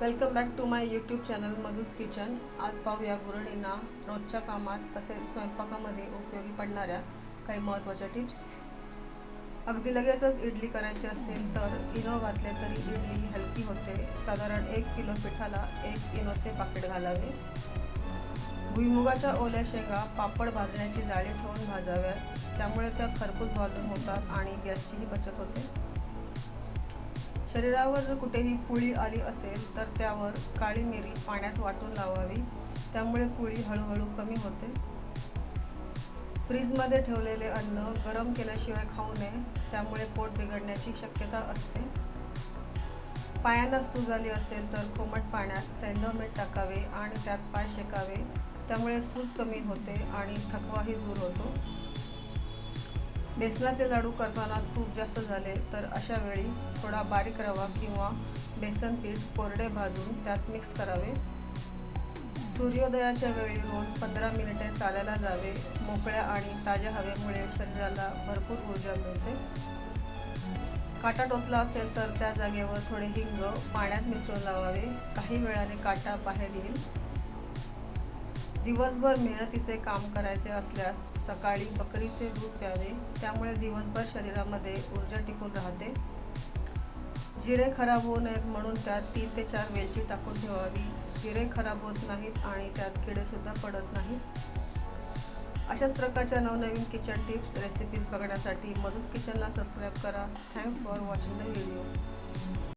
Welcome back to my YouTube channel Madhu's kitchen आज पाहूया गृहिणींना रोजच्या कामात तसेच स्वयंपाकामध्ये उपयोगी पडणाऱ्या काही महत्त्वाच्या टिप्स अगदी लगेचच इडली करायची असेल तर इनो घातले तरी इडली हलकी होते. साधारण एक किलो पिठाला एक इनोचे पाकिट घालावे. भुईमुगाच्या ओल्या शेंगा पापड भाजण्याची जाळी ठेवून भाजाव्यात. त्यामुळे त्या खरपूस भाजून होतात आणि गॅसचीही बचत होते. शरीरावर जर कुठेही पुळी आली असेल तर त्यावर काळी मिरी पाण्यात वाटून लावावी. त्यामुळे पुळी हळूहळू कमी होते. फ्रीजमध्ये ठेवलेले अन्न गरम केल्याशिवाय खाऊ नये त्यामुळे पोट बिघडण्याची शक्यता असते. पायांना सूज आली असेल तर कोमट पाण्यात सैंधव मीठ टाकावे आणि त्यात पाय शेकावे. त्यामुळे सूज कमी होते आणि थकवाही दूर होतो. बेसनाचे लाडू करताना तूप जास्त झाले तर अशा वेळी थोडा बारीक रवा किंवा बेसन पीठ कोरडे भाजून त्यात मिक्स करावे. सूर्योदयाच्या वेळी रोज पंधरा मिनिटे चालायला जावे. मोकळ्या आणि ताज्या हवेमुळे शरीराला भरपूर ऊर्जा मिळते. काटा टोचला असेल तर त्या जागेवर थोडे हिंग पाण्यात मिसळून लावावे. काही वेळाने काटा बाहेर येईल. दिवसभर मेहनतीचे काम करायचे असल्यास सकाळी बकरीचे दूध प्यावे त्यामुळे दिवसभर शरीरामध्ये ऊर्जा टिकून राहते. जिरे खराब होऊ नयेत म्हणून त्यात तीन ते चार वेलची टाकून ठेवावी. जिरे खराब होत नाहीत आणि त्यात किडेसुद्धा पडत नाहीत. अशाच प्रकारच्या नवनवीन किचन टिप्स रेसिपीज बघण्यासाठी मधुस किचनला सबस्क्राईब करा. Thanks for watching the video